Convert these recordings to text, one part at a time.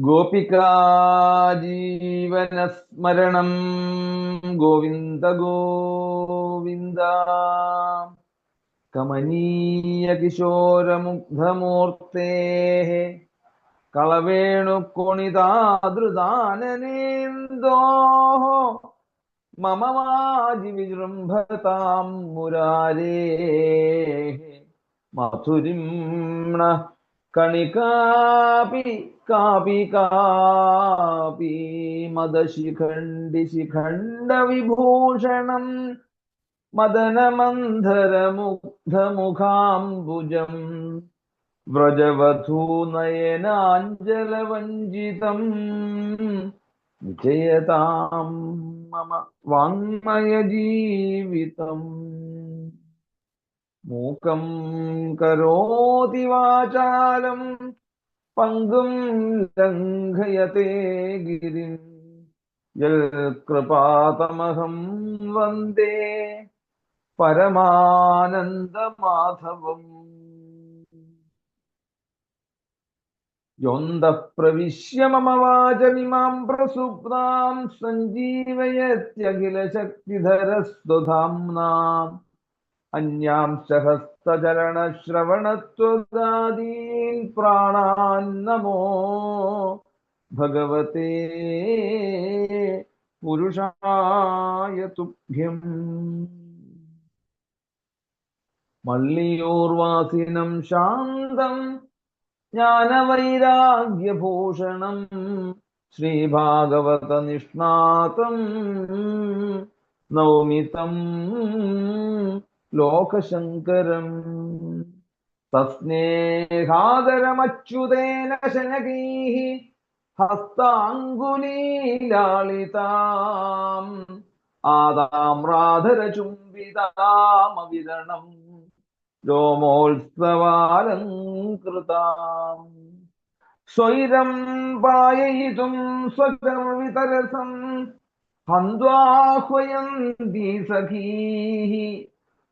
ഗോപികാജീവനസ്മരണം. ഗോവിന്ദ ഗോവിന്ദ. കമനീയ കിശോരമുഗ്ധമൂർത്തേ കളവേണുക്കൊണിതാദൃദാനനേന്തോ മമ വാജി വിജൃംഭതാം മുരാരേ. മധുരിംണ കണികാപി കാപി കാപി മദശിഖണ്ഡി ശിഖണ്ഡ വിഭൂഷണം മദനമന്ധരമുഗ്ധമുഖാംബുജം വ്രജവധൂനയനാഞ്ജലവഞ്ചിതം വിജയതാം മമ വാങ്മയജീവിതം. മൂകം കരോതി വാചാലം പങ്കും ലംഘയത്തെ ഗിരിം യൽകൃപാതമഹം വന്ദേ പരമാനന്ദമാധവം. യോന്ത പ്രവിശ്യ മമ വാചമിമാം പ്രസുപ്താം സഞ്ജീവയത്യഖിലശക്തിധരസ്വധാംനാം അന്യാംശ ഹസ്തചരണശ്രവണത്വദാദീൻ പ്രാണാന്നമോ ഭഗവത്തെ പുരുഷായ തുഭ്യം. മള്ളിയോർവാസിനം ശാന്തം ജ്ഞാനവൈരാഗ്യഭൂഷണം ശ്രീഭാഗവത നിഷ്ണാതം നൗമിതം ലോകശങ്കരം തസ്നേഹാദരമച്യുതേന ശനകൈः ഹസ്താങ്കുലീലാളിതാം ആദാമ്രാധരചുംബിതാമവിരണം രോമോത്സവാലങ്കൃതാം സ്വൈരം പായയിതും സ്വഗർവിതരസം ഹന്ത്വാഹ്വയന്തി സഖീः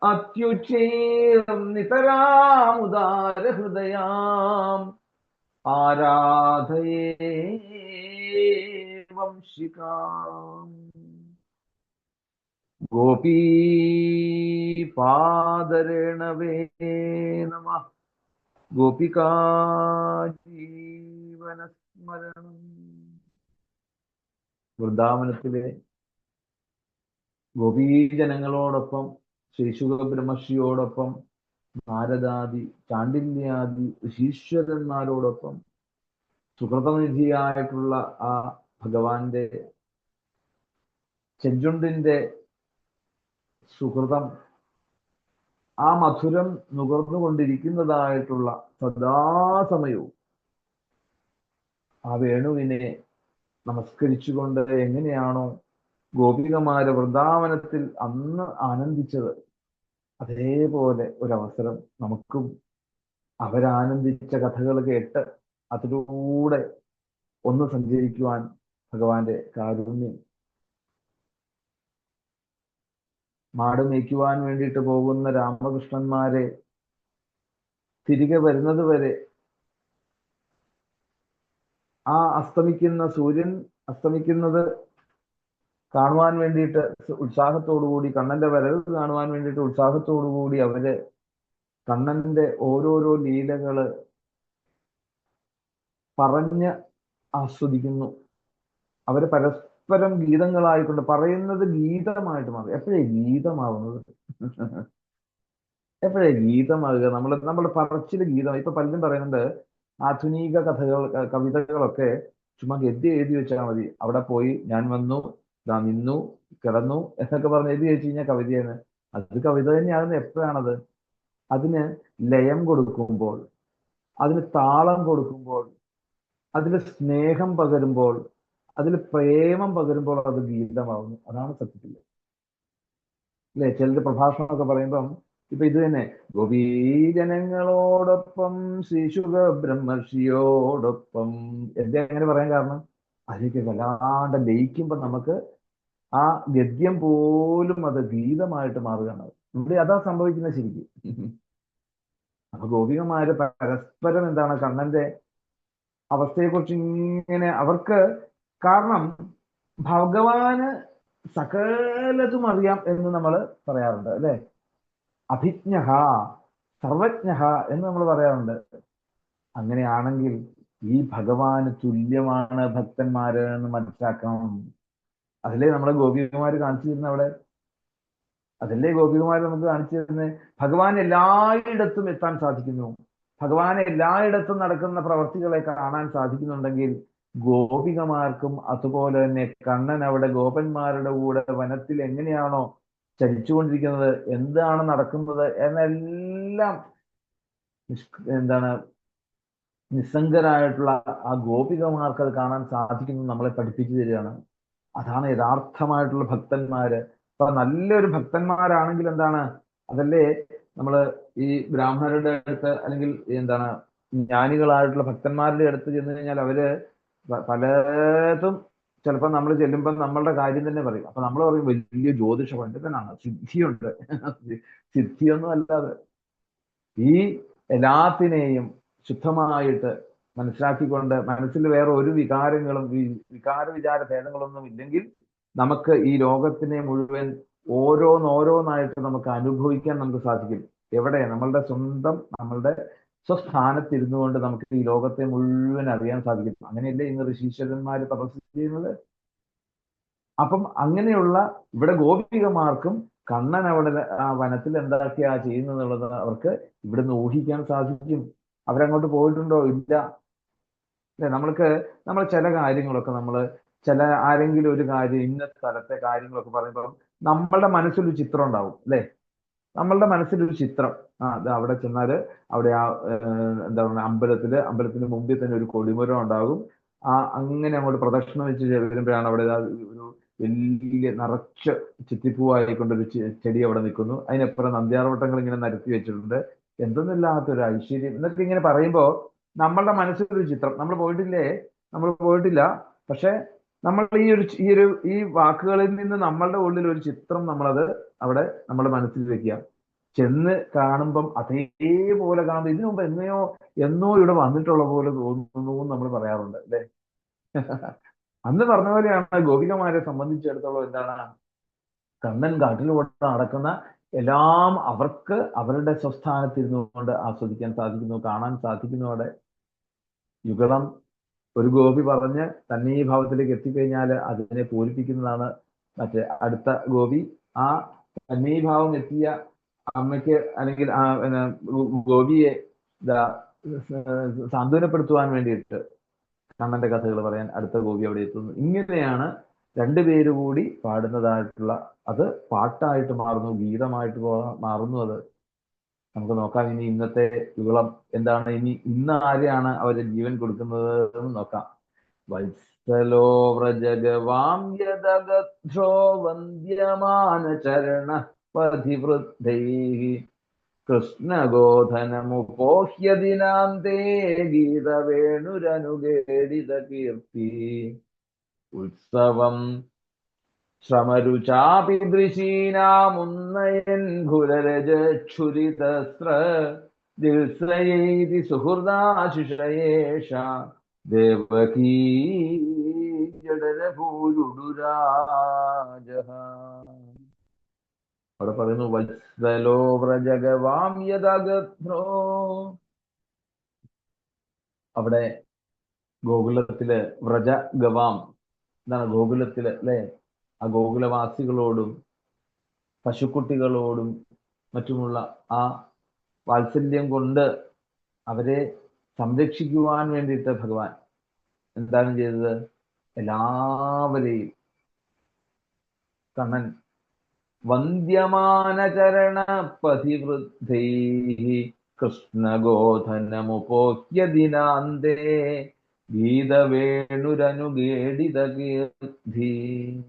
അത്യുച്ചേയം നിതരാമുദാരഹൃദയാം. ആരാധയേ വംശികാം. ഗോപീപാദരണവേ നമ. ഗോപികാജീവനസ്മരണം വൃന്ദാവനത്തിലെ ഗോപീജനങ്ങളോടൊപ്പം ശ്രീശുഖ ബ്രഹ്മർഷിയോടൊപ്പം നാരദാദി ചാണ്ടില്യാദി ഋഷീശ്വരന്മാരോടൊപ്പം സുഹൃതനിധിയായിട്ടുള്ള ആ ഭഗവാന്റെ ചെഞ്ചുണ്ടിന്റെ സുഹൃതം ആ മധുരം നുകർന്നുകൊണ്ടിരിക്കുന്നതായിട്ടുള്ള സദാസമയവും ആ വേണുവിനെ നമസ്കരിച്ചുകൊണ്ട് എങ്ങനെയാണോ ഗോപികമാര് വൃന്ദാവനത്തിൽ അന്ന് ആനന്ദിച്ചത് അതേപോലെ ഒരവസരം നമുക്കും അവരാനന്ദിച്ച കഥകൾ കേട്ട് അതിലൂടെ ഒന്ന് സഞ്ചരിക്കുവാൻ ഭഗവാന്റെ കാരുണ്യം മാട് മേയ്ക്കുവാൻ വേണ്ടിയിട്ട് പോകുന്ന രാമകൃഷ്ണന്മാരെ തിരികെ വരുന്നത് വരെ ആ അസ്തമിക്കുന്ന സൂര്യൻ അസ്തമിക്കുന്നത് കാണുവാൻ വേണ്ടിയിട്ട് ഉത്സാഹത്തോടുകൂടി കണ്ണന്റെ വരവ് കാണുവാൻ വേണ്ടിയിട്ട് ഉത്സാഹത്തോടുകൂടി അവർ കണ്ണന്റെ ഓരോരോ ലീലകൾ പറഞ്ഞ് ആസ്വദിക്കുന്നു. അവർ പരസ്പരം ഗീതങ്ങളായിക്കൊണ്ട് പറയുന്നത് ഗീതമായിട്ട് മാറി. എപ്പോഴേ ഗീതമാവുന്നത്? എപ്പോഴേ ഗീതമാകുക? നമ്മൾ നമ്മുടെ പറച്ചിൽ ഗീതം. ഇപ്പൊ പലരും പറയുന്നുണ്ട് ആധുനിക കഥകൾ കവിതകളൊക്കെ ചുമ്മാ ഗദ്യം എഴുതി വെച്ചാൽ മതി. അവിടെ പോയി ഞാൻ വന്നു ഇതാ നിന്നു കിടന്നു എന്നൊക്കെ പറഞ്ഞ് എഴുതി വെച്ച് കഴിഞ്ഞാൽ കവിതയാണ്. അത് കവിത തന്നെയാകുന്നത് എപ്പോഴാണത്? അതിന് ലയം കൊടുക്കുമ്പോൾ അതിന് താളം കൊടുക്കുമ്പോൾ അതിൽ സ്നേഹം പകരുമ്പോൾ അതിൽ പ്രേമം പകരുമ്പോൾ അത് ഗീതമാവുന്നു. അതാണ് സത്യത്തിൽ. അല്ലെ? ചിലർ പ്രഭാഷണമൊക്കെ പറയുമ്പം ഇപ്പൊ ഇത് തന്നെ ഗോപീജനങ്ങളോടൊപ്പം ശിശുക ബ്രഹ്മർഷിയോടൊപ്പം എന്താ അങ്ങനെ പറയാൻ കാരണം അതിലേക്ക് വല്ലാണ്ട് ലയിക്കുമ്പോൾ നമുക്ക് ആ ഗദ്യം പോലും അത് ഗീതമായിട്ട് മാറുകയാണ്. ഇവിടെ അതാ സംഭവിക്കുന്നത് ശരിക്കും. അപ്പൊ ഗോപികമാര് പരസ്പരം എന്താണ് കണ്ണന്റെ അവസ്ഥയെക്കുറിച്ച് ഇങ്ങനെ അവർക്ക് കാരണം ഭഗവാന് സകലതും അറിയാം എന്ന് നമ്മൾ പറയാറുണ്ട് അല്ലെ? അഭിജ്ഞ സർവജ്ഞ എന്ന് നമ്മൾ പറയാറുണ്ട്. അങ്ങനെയാണെങ്കിൽ ഈ ഭഗവാന് തുല്യമാണ് ഭക്തന്മാര് എന്ന് മനസ്സിലാക്കണം. അതിലേ നമ്മളെ ഗോപികമാര് കാണിച്ചു തരുന്ന അവിടെ. അതല്ലേ ഗോപികുമാർ നമുക്ക് കാണിച്ചു തരുന്നത് ഭഗവാൻ എല്ലായിടത്തും എത്താൻ സാധിക്കുന്നു. ഭഗവാൻ എല്ലായിടത്തും നടക്കുന്ന പ്രവർത്തികളെ കാണാൻ സാധിക്കുന്നുണ്ടെങ്കിൽ ഗോപികമാർക്കും അതുപോലെ തന്നെ കണ്ണൻ അവിടെ ഗോപന്മാരുടെ കൂടെ വനത്തിൽ എങ്ങനെയാണോ ചലിച്ചുകൊണ്ടിരിക്കുന്നത് എന്താണ് നടക്കുന്നത് എന്നെല്ലാം എന്താണ് നിസ്സംഗരായിട്ടുള്ള ആ ഗോപികമാർക്ക് അത് കാണാൻ സാധിക്കുന്നു നമ്മളെ പഠിപ്പിച്ചു തരികയാണ്. അതാണ് യഥാർത്ഥമായിട്ടുള്ള ഭക്തന്മാര്. അപ്പൊ നല്ലൊരു ഭക്തന്മാരാണെങ്കിൽ എന്താണ്? അതല്ലേ നമ്മൾ ഈ ബ്രാഹ്മണരുടെ അടുത്ത് അല്ലെങ്കിൽ എന്താണ് ജ്ഞാനികളായിട്ടുള്ള ഭക്തന്മാരുടെ അടുത്ത് ചെന്ന് കഴിഞ്ഞാൽ അവർ പലതും ചിലപ്പോൾ നമ്മൾ ചെല്ലുമ്പോൾ നമ്മളുടെ കാര്യം തന്നെ പറയും. അപ്പൊ നമ്മൾ പറയും വലിയ ജ്യോതിഷ പണ്ഡിതനാണ്. സിദ്ധിയുണ്ട്. സിദ്ധിയൊന്നും അല്ലാതെ. ഈ എല്ലാത്തിനെയും ശുദ്ധമായിട്ട് മനസ്സിലാക്കിക്കൊണ്ട് മനസ്സിൽ വേറെ ഒരു വികാരങ്ങളും വികാര വിചാര ഭേദങ്ങളൊന്നും ഇല്ലെങ്കിൽ നമുക്ക് ഈ ലോകത്തിനെ മുഴുവൻ ഓരോന്നോരോന്നായിട്ട് നമുക്ക് അനുഭവിക്കാൻ നമുക്ക് സാധിക്കും. എവിടെ? നമ്മളുടെ സ്വന്തം നമ്മളുടെ സ്വസ്ഥാനത്തിരുന്നു കൊണ്ട് നമുക്ക് ഈ ലോകത്തെ മുഴുവൻ അറിയാൻ സാധിക്കും. അങ്ങനെയല്ലേ ഇന്ന് ഋഷീശ്വരന്മാർ തപസ് ചെയ്യുന്നത്? അപ്പം അങ്ങനെയുള്ള ഇവിടെ ഗോപികമാർക്കും കണ്ണൻ അവിടെ ആ വനത്തിൽ എന്താക്കിയാ ചെയ്യുന്നത് അവർക്ക് ഇവിടുന്ന് ഊഹിക്കാൻ സാധിക്കും. അവരങ്ങോട്ട് പോയിട്ടുണ്ടോ? ഇല്ല. നമ്മൾക്ക് നമ്മൾ ചില കാര്യങ്ങളൊക്കെ നമ്മൾ ചില ആരെങ്കിലും ഒരു കാര്യം ഇന്ന സ്ഥലത്തെ കാര്യങ്ങളൊക്കെ പറയുമ്പോൾ നമ്മളുടെ മനസ്സിലൊരു ചിത്രം ഉണ്ടാവും അല്ലെ? നമ്മളുടെ മനസ്സിലൊരു ചിത്രം. ആ അത് അവിടെ ചെന്നാൽ അവിടെ ആ എന്താ പറയുക അമ്പലത്തിൽ അമ്പലത്തിന് മുമ്പിൽ തന്നെ ഒരു കൊടിമുരം ഉണ്ടാകും. ആ അങ്ങനെ അങ്ങോട്ട് പ്രദക്ഷിണം വെച്ച് വരുമ്പോഴാണ് അവിടെ ഒരു വലിയ നിറച്ച് ചിത്തിപ്പൂവായിക്കൊണ്ടൊരു ചെടി അവിടെ നിൽക്കുന്നു. അതിനപ്പുറം നന്ദ്യാർവട്ടങ്ങൾ ഇങ്ങനെ നിരത്തി വെച്ചിട്ടുണ്ട്. എന്തൊന്നുമില്ലാത്തൊരു ഐശ്വര്യം എന്നൊക്കെ ഇങ്ങനെ പറയുമ്പോൾ നമ്മളുടെ മനസ്സിലൊരു ചിത്രം. നമ്മൾ പോയിട്ടില്ലേ? നമ്മൾ പോയിട്ടില്ല. പക്ഷെ നമ്മൾ ഈ ഒരു ഈ ഒരു ഈ വാക്കുകളിൽ നിന്ന് നമ്മളുടെ ഉള്ളിൽ ഒരു ചിത്രം നമ്മളത് അവിടെ നമ്മുടെ മനസ്സിൽ വെക്കുക. ചെന്ന് കാണുമ്പം അതേപോലെ കാണുമ്പോൾ ഇതിനു മുമ്പ് എന്നയോ എന്നോ ഇവിടെ വന്നിട്ടുള്ള പോലെ തോന്നുന്നു നമ്മൾ പറയാറുണ്ട് അല്ലേ? അന്ന് പറഞ്ഞ പോലെയാണ് ഗോപികമാരെ സംബന്ധിച്ചിടത്തോളം എന്താണ്? കണ്ണൻ കാട്ടിലൂടെ നടക്കുന്ന എല്ലാം അവർക്ക് അവരുടെ സ്വസ്ഥാനത്തിരുന്നു കൊണ്ട് ആസ്വദിക്കാൻ സാധിക്കുന്നു കാണാൻ സാധിക്കുന്നു അവിടെ. യുഗളം ഒരു ഗോപി പറഞ്ഞ് തന്നെ ഈ ഭാവത്തിലേക്ക് എത്തിക്കഴിഞ്ഞാൽ അതിനെ പൂരിപ്പിക്കുന്നതാണ് മറ്റേ അടുത്ത ഗോപി. ആ തന്നീഭാവം എത്തിയ അമ്മയ്ക്ക് അല്ലെങ്കിൽ ആ ഗോപിയെ സാന്ത്വനപ്പെടുത്തുവാൻ വേണ്ടിയിട്ട് കണ്ണന്റെ കഥകൾ പറയാൻ അടുത്ത ഗോപി അവിടെ എത്തുന്നു. ഇങ്ങനെയാണ് രണ്ടുപേര് കൂടി പാടുന്നതായിട്ടുള്ള അത് പാട്ടായിട്ട് മാറുന്നു ഗീതമായിട്ട് മാറുന്നു അത്. നമുക്ക് നോക്കാം ഇനി ഇന്നത്തെ യുവളം എന്താണ് ഇനി ഇന്ന് ആരെയാണ് അവർ ജീവൻ കൊടുക്കുന്നത് എന്ന് നോക്കാം. വത്സലോ വ്രജഗവാം യദഗധ്രോ വന്ദ്യമാന ചരണ പതിവൃദ്ധൈ കൃഷ്ണഗോധനമുപോഹ്യ ദിനാന്തേ ഗീതവേണുരനുഗേടിത കീർത്തി ഉത്സവം ശ്രമരുചാപി ദൃശീനാമുന്നയൻ ഘുരരജുരിതസ്ര ദിൽസയേതി സുഹൃദാശിഷയേഷ അവിടെ പറയുന്നു വത്സലോ വ്രജഗവാം യഥാഗ്രോ അവിടെ ഗോകുലത്തിലെ വ്രജ ഗവാം എന്താണ് ഗോകുലത്തിൽ അല്ലെ? ആ ഗോകുലവാസികളോടും പശുക്കുട്ടികളോടും മറ്റുമുള്ള ആ വാത്സല്യം കൊണ്ട് അവരെ സംരക്ഷിക്കുവാൻ വേണ്ടിയിട്ട് ഭഗവാൻ എന്താണ് ചെയ്തത്? എല്ലാവരെയും കണ്ണൻ വന്ദ്യമാനചരണ പതിവൃദ്ധൈ കൃഷ്ണഗോധനമുപോഹ്യ ദിനാന്തേ ഗീതവേണുരനുഗേടിത കീർത്തി.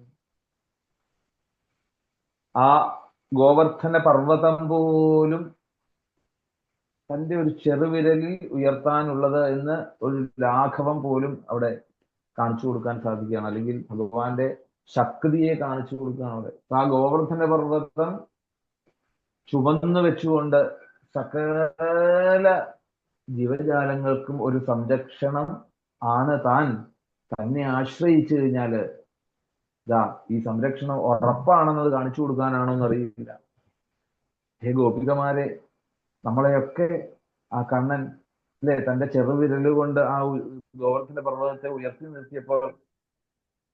ആ ഗോവർദ്ധന പർവതം പോലും തന്റെ ഒരു ചെറുവിരലിൽ ഉയർത്താനുള്ളത് എന്ന് ഒരു ലാഘവം പോലും അവിടെ കാണിച്ചു കൊടുക്കാൻ സാധിക്കുകയാണ്. അല്ലെങ്കിൽ ഭഗവാന്റെ ശക്തിയെ കാണിച്ചു കൊടുക്കുകയാണ് അവിടെ. ആ ഗോവർദ്ധന പർവതം ചുവന്നു വെച്ചുകൊണ്ട് സകല ജീവജാലങ്ങൾക്കും ഒരു സംരക്ഷണം ആണ് താൻ തന്നെ ആശ്രയിച്ചു കഴിഞ്ഞാൽ ഇതാ ഈ സംരക്ഷണം ഉറപ്പാണെന്നത് കാണിച്ചു കൊടുക്കാനാണോ എന്നറിയില്ല ഹേ ഗോപികമാരെ നമ്മളെയൊക്കെ ആ കണ്ണൻ അല്ലെ തന്റെ ചെറുവിരൽ കൊണ്ട് ആ ഗോവർദ്ധന്റെ ഗോവർദ്ധന പർവതത്തെ ഉയർത്തി നിർത്തിയപ്പോൾ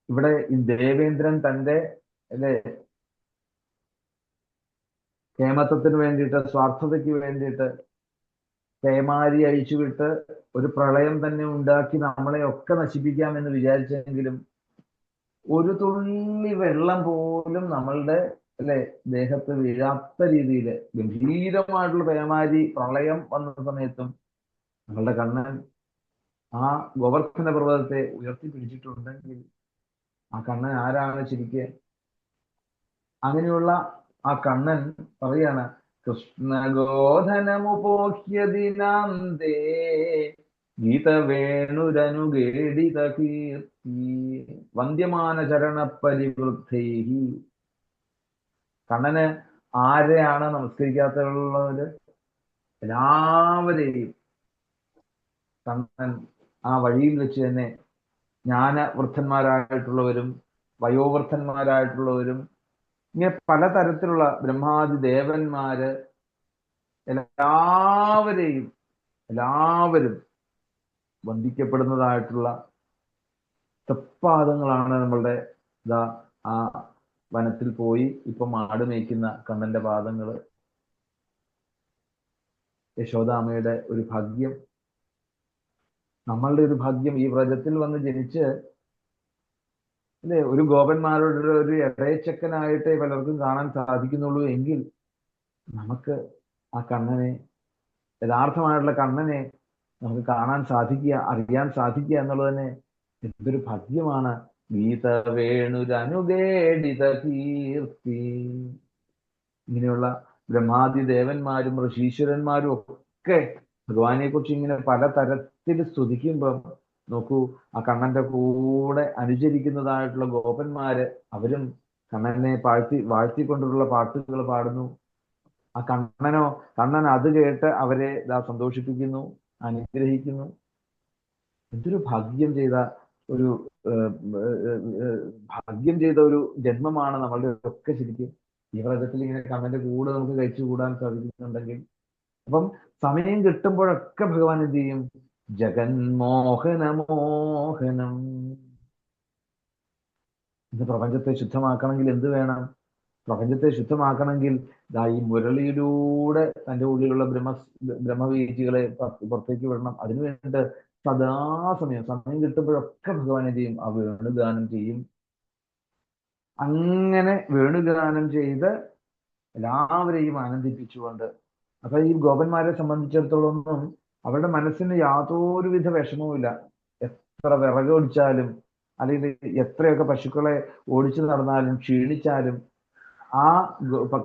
ഇവിടെ ഈ ദേവേന്ദ്രൻ തന്റെ അല്ലെ കേമത്വത്തിന് വേണ്ടിയിട്ട് സ്വാർത്ഥതയ്ക്ക് വേണ്ടിയിട്ട് പേമാരി അഴിച്ചുവിട്ട് ഒരു പ്രളയം തന്നെ ഉണ്ടാക്കി നമ്മളെ ഒക്കെ നശിപ്പിക്കാമെന്ന് വിചാരിച്ചെങ്കിലും ഒരു തുള്ളി വെള്ളം പോലും നമ്മളുടെ അല്ലെ ദേഹത്ത് വീഴാത്ത രീതിയിൽ ഗംഭീരമായിട്ടുള്ള പേമാരി പ്രളയം വന്ന സമയത്തും നമ്മളുടെ കണ്ണൻ ആ ഗോവർദ്ധന പർവതത്തെ ഉയർത്തി പിടിച്ചിട്ടുണ്ടെങ്കിൽ ആ കണ്ണൻ ആരാണ് ശരിക്ക് അങ്ങനെയുള്ള ആ കണ്ണൻ പറയാണ് കൃഷ്ണഗോധനമുപോഹ്യദിനാന്തേ വന്ദ്യമാന ചരണ പരിവൃദ്ധൈഹി കണ്ണന് ആരെയാണ് നമസ്കരിക്കാത്തുള്ളത് എല്ലാവരെയും. കണ്ണൻ ആ വഴിയിൽ വെച്ച് തന്നെ ജ്ഞാനവൃദ്ധന്മാരായിട്ടുള്ളവരും വയോവൃദ്ധന്മാരായിട്ടുള്ളവരും ഇങ്ങനെ പലതരത്തിലുള്ള ബ്രഹ്മാദി ദേവന്മാര് എല്ലാവരെയും എല്ലാവരും വന്ദിക്കപ്പെടുന്നതായിട്ടുള്ള തൃപ്പാദങ്ങളാണ് നമ്മളുടെ ഇതാ ആ വനത്തിൽ പോയി ഇപ്പൊ മാട് മേയ്ക്കുന്ന കണ്ണന്റെ പാദങ്ങൾ യശോദാമയുടെ ഒരു ഭാഗ്യം. നമ്മളുടെ ഒരു ഭാഗ്യം ഈ വ്രജത്തിൽ വന്ന് ജനിച്ച് അല്ലെ? ഒരു ഗോപന്മാരുടെ ഒരു ഇടയച്ചക്കനായിട്ടേ പലർക്കും കാണാൻ സാധിക്കുന്നുള്ളൂ എങ്കിൽ നമുക്ക് ആ കണ്ണനെ യഥാർത്ഥമായിട്ടുള്ള കണ്ണനെ നമുക്ക് കാണാൻ സാധിക്കുക അറിയാൻ സാധിക്കുക എന്നുള്ളത് തന്നെ എന്തൊരു ഭാഗ്യമാണ്. ഗീത വേണുരനുഗേടിത കീർത്തി. ഇങ്ങനെയുള്ള ബ്രഹ്മാദി ദേവന്മാരും ഋഷീശ്വരന്മാരും ഒക്കെ ഭഗവാനെ കുറിച്ച് ഇങ്ങനെ പല തരത്തിൽ സ്തുതിക്കുമ്പം നോക്കൂ ആ കണ്ണന്റെ കൂടെ അനുചരിക്കുന്നതായിട്ടുള്ള ഗോപന്മാര് അവരും കണ്ണനെ പാഴ്ത്തി വാഴ്ത്തിക്കൊണ്ടുള്ള പാട്ടുകൾ പാടുന്നു. ആ കണ്ണനോ കണ്ണൻ അത് കേട്ട് അവരെ ഇതാ സന്തോഷിപ്പിക്കുന്നു അനുഗ്രഹിക്കുന്നു. എന്തൊരു ഭാഗ്യം ചെയ്ത ഒരു ഭാഗ്യം ചെയ്ത ഒരു ജന്മമാണ് നമ്മളുടെ ഒക്കെ ശരിക്കും. ഈ വ്രതത്തിൽ ഇങ്ങനെ കണ്ണന്റെ കൂടെ നമുക്ക് കഴിച്ചു കൂടാൻ സാധിക്കുന്നുണ്ടെങ്കിൽ. അപ്പം സമയം കിട്ടുമ്പോഴൊക്കെ ഭഗവാൻ എന്ത് ചെയ്യും? ജഗന്മോഹനമോഹനം. ഇന്ന് പ്രപഞ്ചത്തെ ശുദ്ധമാക്കണമെങ്കിൽ എന്ത് വേണം? പ്രപഞ്ചത്തെ ശുദ്ധമാക്കണമെങ്കിൽ ദാ ഈ മുരളിയിലൂടെ തന്റെ ഉള്ളിലുള്ള ബ്രഹ്മ ബ്രഹ്മവീചികളെ പുറത്തേക്ക് വിടണം. അതിനുവേണ്ടി സദാസമയം സമയം കിട്ടുമ്പോഴൊക്കെ ഭഗവാൻ എന്ത് ചെയ്യും. ആ വേണുഗാനം ചെയ്യും. അങ്ങനെ വേണുഗാനം ചെയ്ത് എല്ലാവരെയും ആനന്ദിപ്പിച്ചുകൊണ്ട്. അപ്പൊ ഈ ഗോപന്മാരെ സംബന്ധിച്ചിടത്തോളം ഒന്നും അവരുടെ മനസ്സിന് യാതൊരുവിധ വിഷമവുമില്ല. എത്ര വിറക് ഓടിച്ചാലും അല്ലെങ്കിൽ എത്രയൊക്കെ പശുക്കളെ ഓടിച്ചു നടന്നാലും ക്ഷീണിച്ചാലും ആ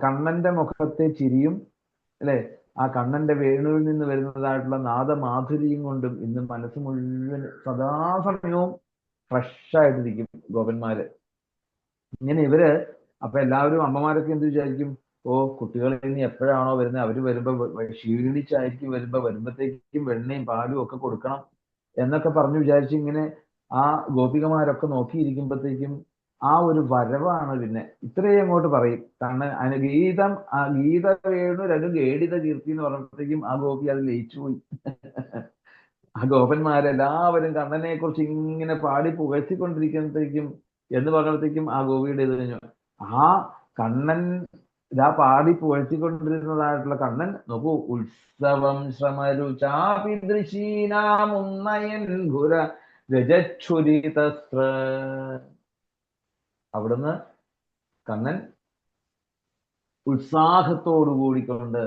കണ്ണന്റെ മുഖത്തെ ചിരിയും അല്ലെ? ആ കണ്ണന്റെ വേണുവിൽ നിന്ന് വരുന്നതായിട്ടുള്ള നാദമാധുരിയും കൊണ്ടും ഇന്ന് മനസ്സ് മുഴുവൻ സദാസമയവും ഫ്രഷ് ആയിട്ടിരിക്കും ഗോപന്മാര്. ഇങ്ങനെ ഇവർ അപ്പൊ എല്ലാവരും അമ്മമാരൊക്കെ എന്ത് വിചാരിക്കും? ഓ കുട്ടികൾ ഇനി എപ്പോഴാണോ വരുന്നത് അവർ വരുമ്പോ ക്ഷീണിച്ചായിരിക്കും വരുമ്പോ വരുമ്പത്തേക്കും വെണ്ണയും പാലും ഒക്കെ കൊടുക്കണം എന്നൊക്കെ പറഞ്ഞു വിചാരിച്ച് ഇങ്ങനെ ആ ഗോപികമാരൊക്കെ നോക്കിയിരിക്കുമ്പോഴത്തേക്കും ആ ഒരു വരവാണ് പിന്നെ. ഇത്രയും അങ്ങോട്ട് പറയും. കാരണം അതിന് ഗീതം ആ ഗീത വേണു രണ്ടു ഗേഡിത കീർത്തി എന്ന് പറഞ്ഞപ്പോഴത്തേക്കും ആ ഗോപി അത് ലയിച്ചു പോയി. ആ ഗോപന്മാരെല്ലാവരും കണ്ണനെ കുറിച്ച് ഇങ്ങനെ പാടി പുകഴ്ത്തിക്കൊണ്ടിരിക്കുമ്പോഴത്തേക്കും എന്ന് പറഞ്ഞപ്പോഴത്തേക്കും ആ ഗോപിയുടെ ഇത് കഴിഞ്ഞു. ആ കണ്ണൻ ഇതാ പാടി പുകഴ്ത്തിക്കൊണ്ടിരുന്നതായിട്ടുള്ള കണ്ണൻ നോക്കൂ ഉത്സവം ശ്രമരുചാപി ദൃശീനാമുന്നയൻ ഘുര രജച്ഛുരിതസ്ര. അവിടുന്ന് കണ്ണൻ ഉത്സാഹത്തോടു കൂടിക്കൊണ്ട്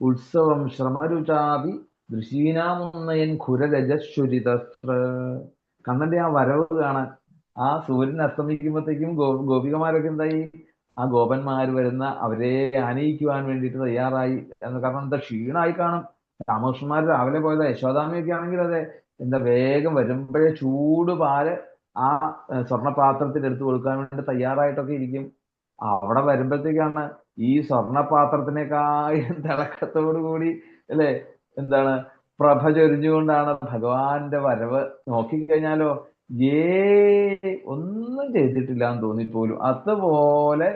ഉത്സവം ശ്രമരുചാപി ദൃശീനാമുന്നയൻ ഖുരരജശ്വരിതസ്ര കണ്ണന്റെ ആ വരവ് കാണാൻ ആ സൂര്യൻ അസ്തമിക്കുമ്പോഴത്തേക്കും ഗോ ഗോപികമാരൊക്കെ എന്തായി? ആ ഗോപന്മാർ വരുന്ന അവരെ ആനയിക്കുവാൻ വേണ്ടിയിട്ട് തയ്യാറായി എന്ന് കാരണം എന്താ ക്ഷീണമായി കാണും. രാമകൃഷ്ണന്മാർ രാവിലെ പോയത് യശോദാമയൊക്കെ ആണെങ്കിൽ അതെ എന്താ വേഗം വരുമ്പോഴേ ചൂട് പാൽ ആ സ്വർണപാത്രത്തിൽ എടുത്തു കൊടുക്കാൻ വേണ്ടി തയ്യാറായിട്ടൊക്കെ ഇരിക്കും. അവിടെ വരുമ്പോഴത്തേക്കാണ് ഈ സ്വർണപാത്രത്തിനേക്കാളും തിളക്കത്തോടു കൂടി അല്ലെ? എന്താണ്? പ്രഭ ചൊരിഞ്ഞുകൊണ്ടാണ് ഭഗവാന്റെ വരവ്. നോക്കിക്കഴിഞ്ഞാലോ ഏ ഒന്നും ചെയ്തിട്ടില്ല എന്ന് തോന്നിപ്പോലും. അതുപോലെ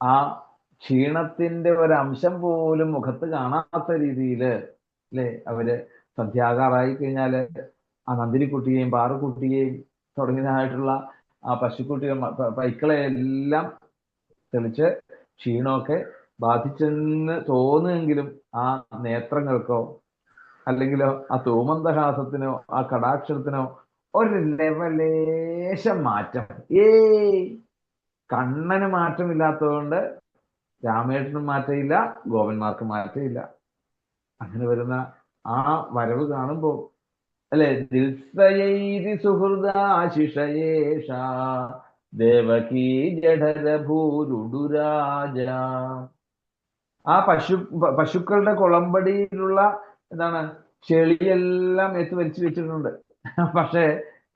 ആ ക്ഷീണത്തിന്റെ ഒരംശം പോലും മുഖത്ത് കാണാത്ത രീതിയിൽ അല്ലെ അവർ സന്ധ്യാകാറായി കഴിഞ്ഞാൽ ആ നന്ദിനിക്കുട്ടിയെയും പാറുക്കുട്ടിയെയും തുടങ്ങിയതായിട്ടുള്ള ആ പശുക്കുട്ടികൾ പൈക്കളെ എല്ലാം തെളിച്ച് ക്ഷീണമൊക്കെ ബാധിച്ചെന്ന് തോന്നുമെങ്കിലും ആ നേത്രങ്ങൾക്കോ അല്ലെങ്കിലോ ആ തോമന്തഹാസത്തിനോ ആ കടാക്ഷരത്തിനോ ഒരു ലെവലേശം മാറ്റം. ഏ കണ്ണന് മാറ്റമില്ലാത്തതുകൊണ്ട് രാമേട്ടനും മാറ്റമില്ല ഗോപന്മാർക്ക് മാറ്റമില്ല. അങ്ങനെ വരുന്ന ആ വരവ് കാണുമ്പോൾ അല്ലെ ദിൽസയൈതി സുഹൃദാശിഷയേഷ ദേവകീ ജഠരഭൂരുടുരാജ. ആ പശു പശുക്കളുടെ കുളമ്പടിയിലുള്ള എന്താണ് ചെളിയെല്ലാം എത്തി വലിച്ചു വെച്ചിട്ടുണ്ട്. പക്ഷേ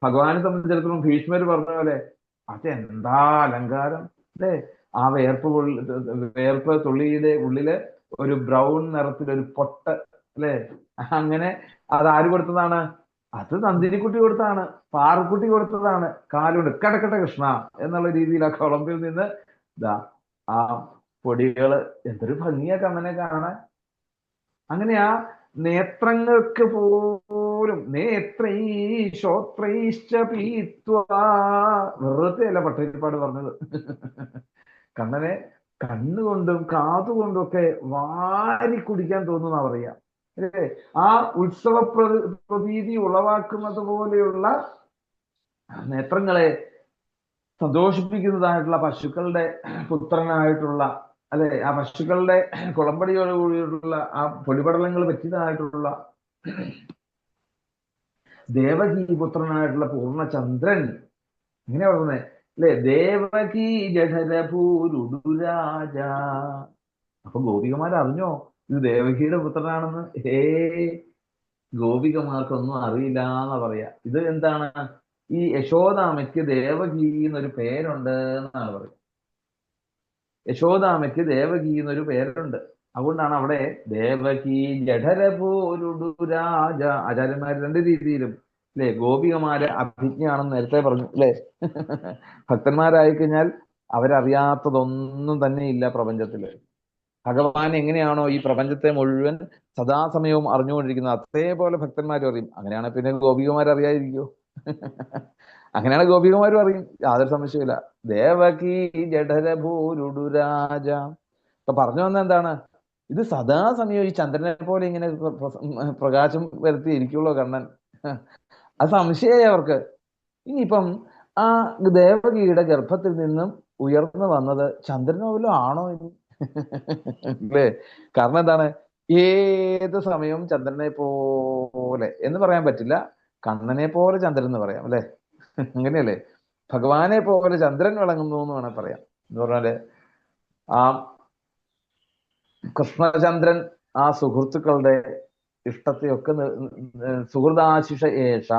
ഭഗവാനെ സംബന്ധിച്ചിടത്തോളം ഭീഷ്മർ പറഞ്ഞ പോലെ അതെന്താ അലങ്കാരം? അല്ലേ? ആ വേർപ്പ് വേർപ്പ് തുള്ളിയുടെ ഉള്ളിൽ ഒരു ബ്രൗൺ നിറത്തിൽ ഒരു പൊട്ട് അല്ലേ? അങ്ങനെ അത് ആര് കൊടുത്തതാണ്? അത് നന്ദിനിക്കുട്ടി കൊടുത്തതാണ് പാറക്കുട്ടി കൊടുത്തതാണ്. കാലുണ്ട് കടക്കട്ടെ കൃഷ്ണ എന്നുള്ള രീതിയിൽ ആ കുളമ്പിൽ നിന്ന് ഇതാ ആ പൊടികൾ എന്തൊരു ഭംഗിയാ കണ്ണനെ കാണാൻ. അങ്ങനെ ആ നേത്രങ്ങൾക്ക് പോലും നേത്രൈ ശ്രോത്രൈശ്ച പീത്വാ വെറുതെ അല്ല പട്ടേരിപ്പാട് പറഞ്ഞത്. കണ്ണനെ കണ്ണുകൊണ്ടും കാതുകൊണ്ടും ഒക്കെ വാരി കുടിക്കാൻ തോന്നുന്ന പറയാ. അല്ലേ? ആ ഉത്സവ പ്രതീതി ഉളവാക്കുന്നത് പോലെയുള്ള നേത്രങ്ങളെ സന്തോഷിപ്പിക്കുന്നതായിട്ടുള്ള പശുക്കളുടെ പുത്രനായിട്ടുള്ള അല്ലെ? ആ പശുക്കളുടെ കുളമ്പടിയോട് കൂടിയിട്ടുള്ള ആ പൊടിപടലങ്ങൾ പറ്റിയതായിട്ടുള്ള ദേവകി പുത്രനായിട്ടുള്ള പൂർണചന്ദ്രൻ. ഇങ്ങനെ പറഞ്ഞേ അല്ലെ? ദേവകീ ജഠരഭൂരുടുരാജ അപ്പൊ ഗോപികമാർ അറിഞ്ഞോ ഇത് ദേവകിയുടെ പുത്രനാണെന്ന്? ഹേ ഗോപികമാർക്കൊന്നും അറിയില്ല എന്നാ പറയാ. ഇത് എന്താണ്? ഈ യശോദാമയ്ക്ക് ദേവകി എന്നൊരു പേരുണ്ട് എന്നാണ് പറയുന്നത്. യശോദാമയ്ക്ക് ദേവകി എന്നൊരു പേരുണ്ട്. അതുകൊണ്ടാണ് അവിടെ ദേവകി ജഠര പോരുടു രാജ ആചാര്യന്മാർ രണ്ട് രീതിയിലും അല്ലെ ഗോപികമാര് അഭിജ്ഞയാണെന്ന് നേരത്തെ പറഞ്ഞു അല്ലെ ഭക്തന്മാരായി കഴിഞ്ഞാൽ അവരറിയാത്തതൊന്നും തന്നെ ഇല്ല പ്രപഞ്ചത്തിൽ. ഭഗവാൻ എങ്ങനെയാണോ ഈ പ്രപഞ്ചത്തെ മുഴുവൻ സദാസമയവും അറിഞ്ഞുകൊണ്ടിരിക്കുന്നത്. അതേപോലെ ഭക്തന്മാരും അറിയും. അങ്ങനെയാണ് പിന്നെ ഗോപികമാർ അറിയാതിരിക്കോ? അങ്ങനെയാണ് ഗോപികമാരും അറിയും. യാതൊരു സംശയമില്ല ദേവകി ജഠരഭൂരുടുരാജ അപ്പൊ പറഞ്ഞു വന്ന എന്താണ്? ഇത് സദാസമയം ഈ ചന്ദ്രനെ പോലെ ഇങ്ങനെ പ്രകാശം വരുത്തി ഇരിക്കുള്ളൂ കണ്ണൻ. അത് സംശയമായി അവർക്ക്. ഇനിയിപ്പം ആ ദേവകിയുടെ ഗർഭത്തിൽ നിന്നും ഉയർന്നു വന്നത് ചന്ദ്രനോ ആണോ ഇനി അല്ലേ? കാരണം എന്താണ്? ഏത് സമയവും ചന്ദ്രനെ പോലെ എന്ന് പറയാൻ പറ്റില്ല. കണ്ണനെ പോലെ ചന്ദ്രൻ എന്ന് പറയാം അല്ലെ? അങ്ങനെയല്ലേ? ഭഗവാനെ പോലെ ചന്ദ്രൻ വിളങ്ങുന്നു എന്ന് വേണേൽ പറയാം. എന്ന് പറഞ്ഞാൽ ആ കൃഷ്ണചന്ദ്രൻ ആ സുഹൃത്തുക്കളുടെ ഇഷ്ടത്തെയൊക്കെ സുഹൃദാശിഷ ഏഷ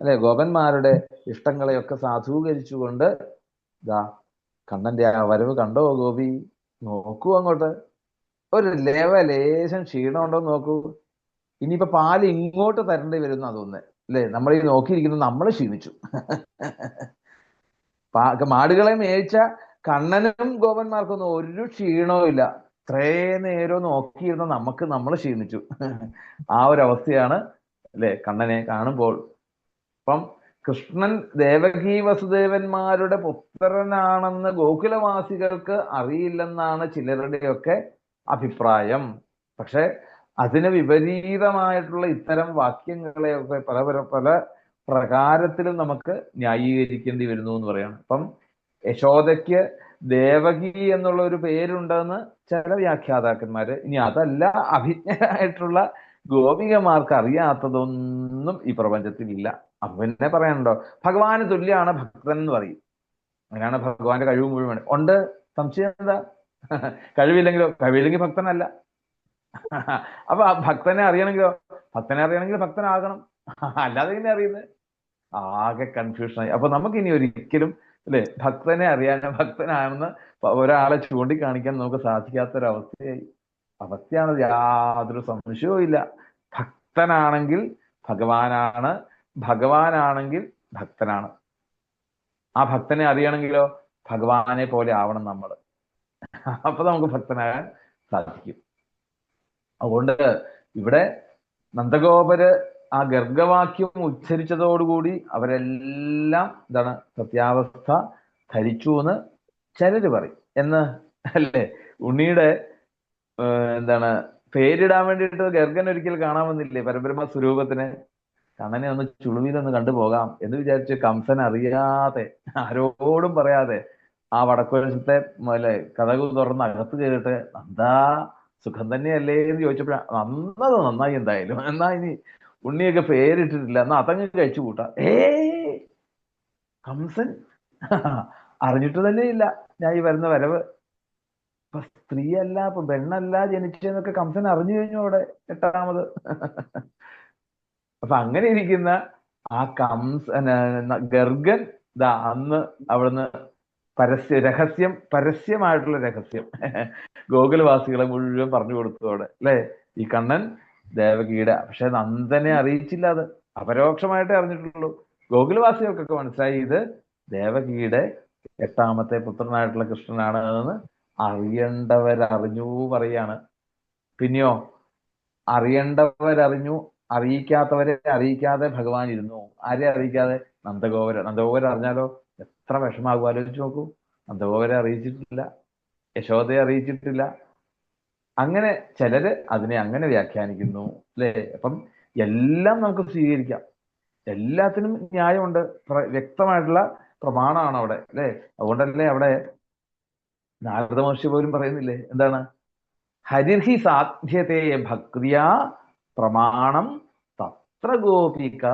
അല്ലെ ഗോപന്മാരുടെ ഇഷ്ടങ്ങളെയൊക്കെ സാധൂകരിച്ചുകൊണ്ട് ഇതാ കണ്ണന്റെ ആ വരവ് കണ്ടോ ഗോപി? നോക്കൂ അങ്ങോട്ട്. ഒരു ലേവലേശം ക്ഷീണം ഉണ്ടോ നോക്കൂ. ഇനിയിപ്പോ പാൽ ഇങ്ങോട്ട് തരേണ്ടി വരുന്ന അതൊന്ന്. അല്ലേ നമ്മൾ ഈ നോക്കിയിരിക്കുന്നത് നമ്മൾ ക്ഷീണിച്ചു. മാടുകളെ മേയിച്ച കണ്ണനും ഗോപന്മാർക്കൊന്നും ഒരു ക്ഷീണവും ഇല്ല ഇത്രേ നേരം നോക്കിയിരുന്ന നമുക്ക് നമ്മൾ ക്ഷീണിച്ചു. ആ ഒരു അവസ്ഥയാണ് അല്ലെ കണ്ണനെ കാണുമ്പോൾ. അപ്പം കൃഷ്ണൻ ദേവകി വസുദേവന്മാരുടെ പുത്രനാണെന്ന് ഗോകുലവാസികൾക്ക് അറിയില്ലെന്നാണ് ചിലരുടെയൊക്കെ അഭിപ്രായം. പക്ഷെ അതിന് വിപരീതമായിട്ടുള്ള ഇത്തരം വാക്യങ്ങളെയൊക്കെ പല പല പല പ്രകാരത്തിലും നമുക്ക് ന്യായീകരിക്കേണ്ടി വരുന്നു എന്ന് പറയണം. അപ്പം യശോദയ്ക്ക് ദേവകി എന്നുള്ള ഒരു പേരുണ്ടെന്ന് ചില വ്യാഖ്യാതാക്കന്മാര് ഇനി അതല്ല അഭിജ്ഞരായിട്ടുള്ള ഗോപികമാർക്ക് അറിയാത്തതൊന്നും ഈ പ്രപഞ്ചത്തിൽ ഇല്ല. അപ്പൊ പറയാനുണ്ടോ? ഭഗവാന് തുല്യാണ് ഭക്തൻ എന്ന് പറയും. അങ്ങനെയാണ് ഭഗവാന്റെ കഴിവ് മുഴുവൻ ഉണ്ട് സംശയം എന്താ? കഴിവില്ലെങ്കിലോ? കഴിവില്ലെങ്കിൽ ഭക്തനല്ല. അപ്പൊ ആ ഭക്തനെ അറിയണമെങ്കിലോ? ഭക്തനെ അറിയണമെങ്കിൽ ഭക്തനാകണം. അല്ലാതെ ഇങ്ങനെ അറിയുന്നത് ആകെ കൺഫ്യൂഷനായി അപ്പൊ നമുക്ക് ഇനി ഒരിക്കലും അല്ലെ? ഭക്തനെ അറിയാൻ ഭക്തനാണെന്ന് ഒരാളെ ചൂണ്ടിക്കാണിക്കാൻ നമുക്ക് സാധിക്കാത്തൊരവസ്ഥയായി. അവസ്ഥയാണ് യാതൊരു സംശയവും ഇല്ല. ഭക്തനാണെങ്കിൽ ഭഗവാനാണ്. ഭഗവാനാണെങ്കിൽ ഭക്തനാണ്. ആ ഭക്തനെ അറിയണമെങ്കിലോ ഭഗവാനെ പോലെ ആവണം നമ്മൾ. അപ്പൊ നമുക്ക് ഭക്തനാകാൻ സാധിക്കും. അതുകൊണ്ട് ഇവിടെ നന്ദഗോപര് ആ ഗർഗവാക്യം ഉച്ചരിച്ചതോടുകൂടി അവരെല്ലാം ഇതാണ് സത്യാവസ്ഥ ധരിച്ചു എന്ന് ചിലര് പറയും. എന്ന് അല്ലേ? ഉണ്ണിയുടെ എന്താണ് പേരിടാൻ വേണ്ടിയിട്ട് ഗർഗൻ ഒരിക്കൽ കാണാൻ വന്നില്ലേ പരബ്രഹ്മ സ്വരൂപത്തിന്. കണ്ണനെ ഒന്ന് ചുളുവിലൊന്ന് കണ്ടുപോകാം എന്ന് വിചാരിച്ച് കംസൻ അറിയാതെ ആരോടും പറയാതെ ആ വടക്കുവശത്തെ അല്ലെ കഥകൾ തുറന്ന് അകത്ത് കയറിയിട്ട് എന്താ സുഖം തന്നെയല്ലേ? എന്ന് ചോദിച്ചപ്പോഴാണ് നന്നത് നന്നായി എന്തായാലും. എന്നാ ഇനി ഉണ്ണിയൊക്കെ പേരിട്ടിട്ടില്ല. എന്നാ അതങ്ങ് കഴിച്ചു കൂട്ട. ഏ കംസൻ. അറിഞ്ഞിട്ട് തന്നെ ഇല്ല. ഞാൻ ഈ വരുന്ന വരവ്. ഇപ്പൊ സ്ത്രീയല്ല ഇപ്പൊ പെണ്ണല്ല ജനിച്ചെന്നൊക്കെ കംസൻ അറിഞ്ഞു കഴിഞ്ഞു അവിടെ എട്ടാമത്. അപ്പൊ അങ്ങനെ ഇരിക്കുന്ന ആ കംസ ഗർഗൻ ദാ അന്ന് അവിടുന്ന് പരസ്യ രഹസ്യം പരസ്യമായിട്ടുള്ള രഹസ്യം. ഗോകുലവാസികളെ മുഴുവൻ പറഞ്ഞു കൊടുത്തു അവിടെ. അല്ലെ? ഈ കണ്ണൻ ദേവകിയുടെ പക്ഷെ നന്ദനെ അറിയിച്ചില്ല അത്. അപരോക്ഷമായിട്ടേ അറിഞ്ഞിട്ടുള്ളൂ. ഗോകുലവാസികൾക്കൊക്കെ മനസ്സിലായി ഇത് ദേവകിയുടെ എട്ടാമത്തെ പുത്രനായിട്ടുള്ള കൃഷ്ണനാണ് എന്ന് അറിയേണ്ടവരറിഞ്ഞു പറയാണ് പിന്നെയോ അറിയേണ്ടവരറിഞ്ഞു അറിയിക്കാത്തവരെ അറിയിക്കാതെ ഭഗവാൻ ഇരുന്നു. ആരെ അറിയിക്കാതെ? നന്ദഗോപുര നന്ദഗോപുരം അറിഞ്ഞാലോ എത്ര വിഷമാകും ആലോചിച്ച് നോക്കൂ. നന്ദഗോപുരെ അറിയിച്ചിട്ടില്ല. യശോദയെ അറിയിച്ചിട്ടില്ല. അങ്ങനെ ചിലര് അതിനെ അങ്ങനെ വ്യാഖ്യാനിക്കുന്നു അല്ലേ? അപ്പം എല്ലാം നമുക്ക് സ്വീകരിക്കാം. എല്ലാത്തിനും ന്യായമുണ്ട്. വ്യക്തമായിട്ടുള്ള പ്രമാണമാണ് അവിടെ അല്ലേ? അതുകൊണ്ടല്ലേ അവിടെ നാരദ മഹർഷി പോലും പറയുന്നില്ലേ? എന്താണ്? ഹരിർഹി സാധ്യതേ ഭക്തിയ പ്രമാണം തത്ര ഗോപിക.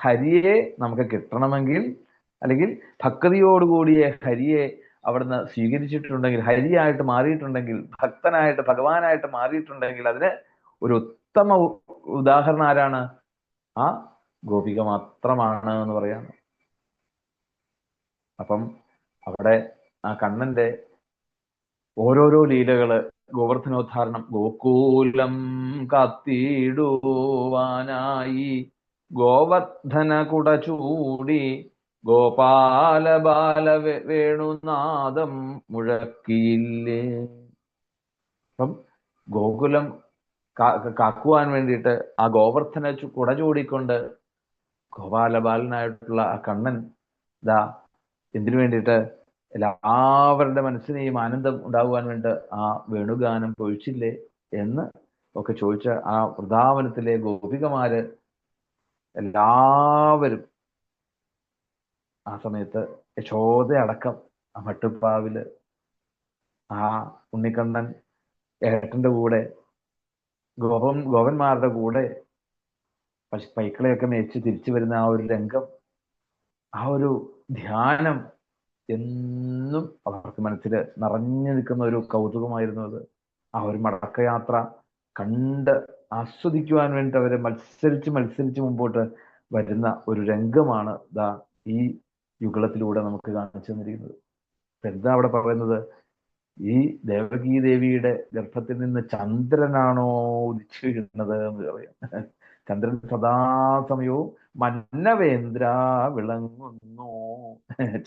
ഹരിയെ നമുക്ക് കിട്ടണമെങ്കിൽ അല്ലെങ്കിൽ ഭക്തിയോടുകൂടിയ ഹരിയെ അവിടുന്ന് സ്വീകരിച്ചിട്ടുണ്ടെങ്കിൽ ഹരിയായിട്ട് മാറിയിട്ടുണ്ടെങ്കിൽ ഭക്തനായിട്ട് ഭഗവാനായിട്ട് മാറിയിട്ടുണ്ടെങ്കിൽ അതിന് ഒരു ഉത്തമ ഉദാഹരണം ആരാണ്? ആ ഗോപിക മാത്രമാണ് എന്ന് പറയാണ് അപ്പം അവിടെ ആ കണ്ണന്റെ ഓരോരോ ലീലകൾ ഗോവർദ്ധനോദ്ധാരണം ഗോകൂലം കാത്തിടുവാനായി ഗോവർദ്ധന കുട ചൂടി ഗോപാല ബാല വേണുനാദം മുഴക്കിയില്ലേ? അപ്പം ഗോകുലം കാക്കുവാൻ വേണ്ടിയിട്ട് ആ ഗോവർദ്ധന കുട ചൂടിക്കൊണ്ട് ഗോപാലബാലനായിട്ടുള്ള ആ കണ്ണൻ ഇതാ എന്തിനു വേണ്ടിയിട്ട് എല്ലാവരുടെ മനസ്സിനെയും ആനന്ദം ഉണ്ടാകുവാൻ വേണ്ടി ആ വേണുഗാനം പൊഴിച്ചില്ലേ എന്ന് ഒക്കെ ചോദിച്ച ആ വൃന്ദാവനത്തിലെ ഗോപികമാര് എല്ലാവരും ആ സമയത്ത് യശോദ അടക്കം ആ മട്ടുപ്പാവിൽ ആ ഉണ്ണിക്കണ്ണൻ ഏട്ടന്റെ കൂടെ ഗോപൻ ഗോപന്മാരുടെ കൂടെ പശു പൈക്കളെയൊക്കെ മേച്ച് തിരിച്ചു വരുന്ന ആ ഒരു രംഗം ആ ഒരു ധ്യാനം എന്നും അവർക്ക് മനസ്സിൽ നിറഞ്ഞു നിൽക്കുന്ന ഒരു കൗതുകമായിരുന്നു അത്. ആ ഒരു മടക്കയാത്ര കണ്ട് ആസ്വദിക്കുവാൻ വേണ്ടി അവരെ മത്സരിച്ച് മത്സരിച്ച് മുമ്പോട്ട് വരുന്ന ഒരു രംഗമാണ് ദാ ഈ യുഗളത്തിലൂടെ നമുക്ക് കാണിച്ചു തന്നിരിക്കുന്നത്. എന്താ അവിടെ പറയുന്നത്? ഈ ദേവകീ ദേവിയുടെ ഗർഭത്തിൽ നിന്ന് ചന്ദ്രനാണോ ഉദിച്ചു വീഴുന്നത് എന്ന് പറയാം ചന്ദ്രൻ സദാസമയവും മന്നവേന്ദ്ര വിളങ്ങുന്നു.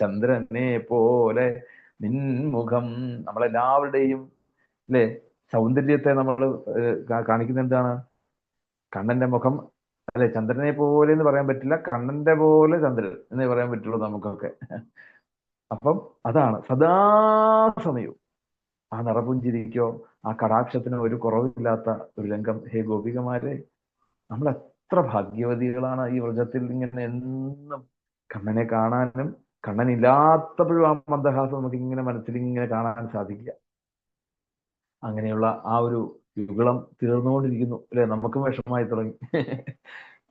ചന്ദ്രനെ പോലെ നിൻമുഖം നമ്മളെല്ലാവരുടെയും അല്ലെ? സൗന്ദര്യത്തെ നമ്മൾ കാണിക്കുന്ന എന്താണ്? കണ്ണന്റെ മുഖം അല്ലെ ചന്ദ്രനെ പോലെ എന്ന് പറയാൻ പറ്റില്ല കണ്ണന്റെ പോലെ ചന്ദ്രൻ എന്നേ പറയാൻ പറ്റുള്ളൂ നമുക്കൊക്കെ. അപ്പം അതാണ് സദാസമയവും. ആ നിറപുഞ്ചിരിക്കോ ആ കടാക്ഷത്തിനോ ഒരു കുറവില്ലാത്ത ഒരു രംഗം. ഹേ ഗോപികമാരെ നമ്മൾ എത്ര ഭാഗ്യവതികളാണ് ഈ വ്രജത്തിൽ ഇങ്ങനെ എന്നും കണ്ണനെ കാണാനും കണ്ണനില്ലാത്തപ്പോഴും ആ മന്ദഹാസം നമുക്ക് ഇങ്ങനെ മനസ്സിൽ ഇങ്ങനെ കാണാൻ സാധിക്കുക. അങ്ങനെയുള്ള ആ ഒരു യുഗളം തീർന്നുകൊണ്ടിരിക്കുന്നു. അല്ലെ? നമുക്കും വിഷമമായി തുടങ്ങി.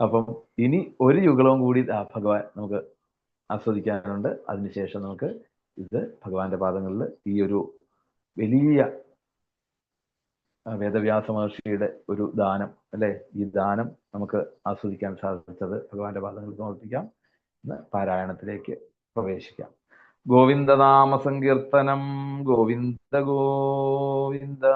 അപ്പം ഇനി ഒരു യുഗളവും കൂടി ഭഗവാൻ നമുക്ക് ആസ്വദിക്കാനുണ്ട്. അതിനുശേഷം നമുക്ക് ഇത് ഭഗവാന്റെ പാദങ്ങളിൽ ഈ ഒരു വലിയ വേദവ്യാസ മഹർഷിയുടെ ഒരു ദാനം അല്ലെ? ഈ ദാനം നമുക്ക് ആസ്വദിക്കാൻ സാധിച്ചത് ഭഗവാന്റെ പാദങ്ങളിൽ സമർപ്പിക്കാം. എന്ന് പാരായണത്തിലേക്ക് പ്രവേശിക്കാം. ഗോവിന്ദനാമ സങ്കീർത്തനം. ഗോവിന്ദ ഗോവിന്ദ.